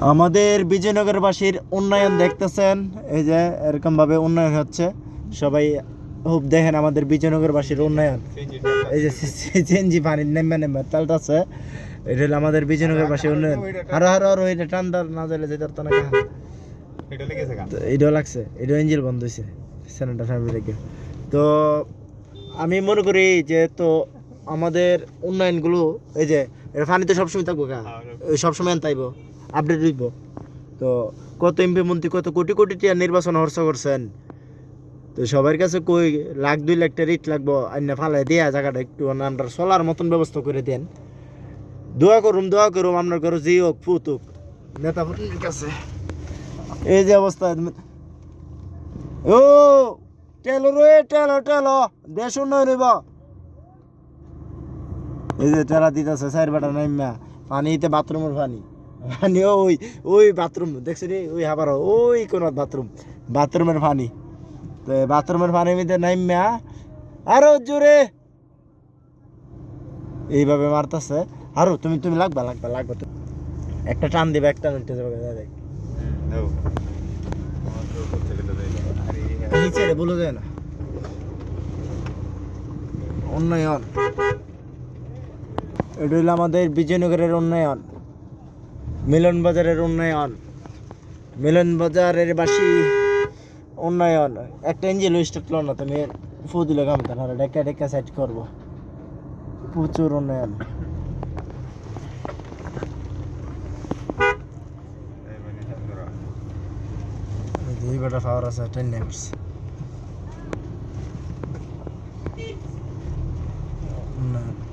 আমাদের বিজয়নগরবাসীর উন্নয়ন দেখতেছেন। এই যে এরকম ভাবে উন্নয়ন হচ্ছে। সবাই খুব দেখেন আমাদের বিজয়নগরবাসীর উন্নয়ন। এই যে চেঞ্জি পানি নেমে নেমে তালটাছে। এটা হলো আমাদের বিজয়নগরবাসীর উন্নয়ন। আরও আরও আরও এটা ঠান্ডা না যাইলে যেতে পারতো না কাহা। এটা লেগেছে তো এটাও ইঞ্জিল বন্ধ হয়েছে সেনাটা ফ্যামিলি রেখে তো আমি মনে করি যে তো আমাদের উন্নয়নগুলো এই যে এটা পানি তো সবসময় থাকব কা এই সবসময় আনতাইব আপডেট হইব। তো কত এমপি মন্ত্রী, কত কোটি কোটি টিয়া নির্বাচন হর্ষ করছেন? তো সবার কাছে কই, লাখ, দুই লাখ টাকা রিট লাগবো, আইনা ফালাই দেয়া জায়গাটা একটু আমরা চলার মতন ব্যবস্থা করে দেন। দোয়া করুম দোয়া করুম, আপনার ঘরে যে হোক ফুতুক নেতা কাছে। এই যে অবস্থা। ও, টেলো রে, টেলো টেলো। দেশ উন্নয়ন হইব। এই যে টেলা দিতেছে চার বেটা নাইমা। পানিতে বাথরুমের পানি। পানি ওই ওই বাথরুম দেখছি রে ওই হাবার ওই কোন বাথরুম বাথরুমের পানি। তো বাথরুমের পানির মধ্যে নাইমা আরও জোরে। এইভাবে মারতেছে। আরও তুমি তুমি লাগবা লাগবা লাগবা। একটা টান দিবে একটা উল্টে যাবে দাদা নিচে বলে যায় না। উন্নয়ন। এটা হলো আমাদের বিজয়নগরের উন্নয়ন। মিলন বাজারের উন্নয়ন। মিলন বাজারের বাসি উন্নয়ন। একটা ইঞ্জিন স্টার্ট লো না, তুমি ফুদিলে কামতে না ডেকা ডেকা সাইড করব। প্রচুর উন্নয়ন। এই বেটা পাওয়ার আছে টেন উন্নয়ন।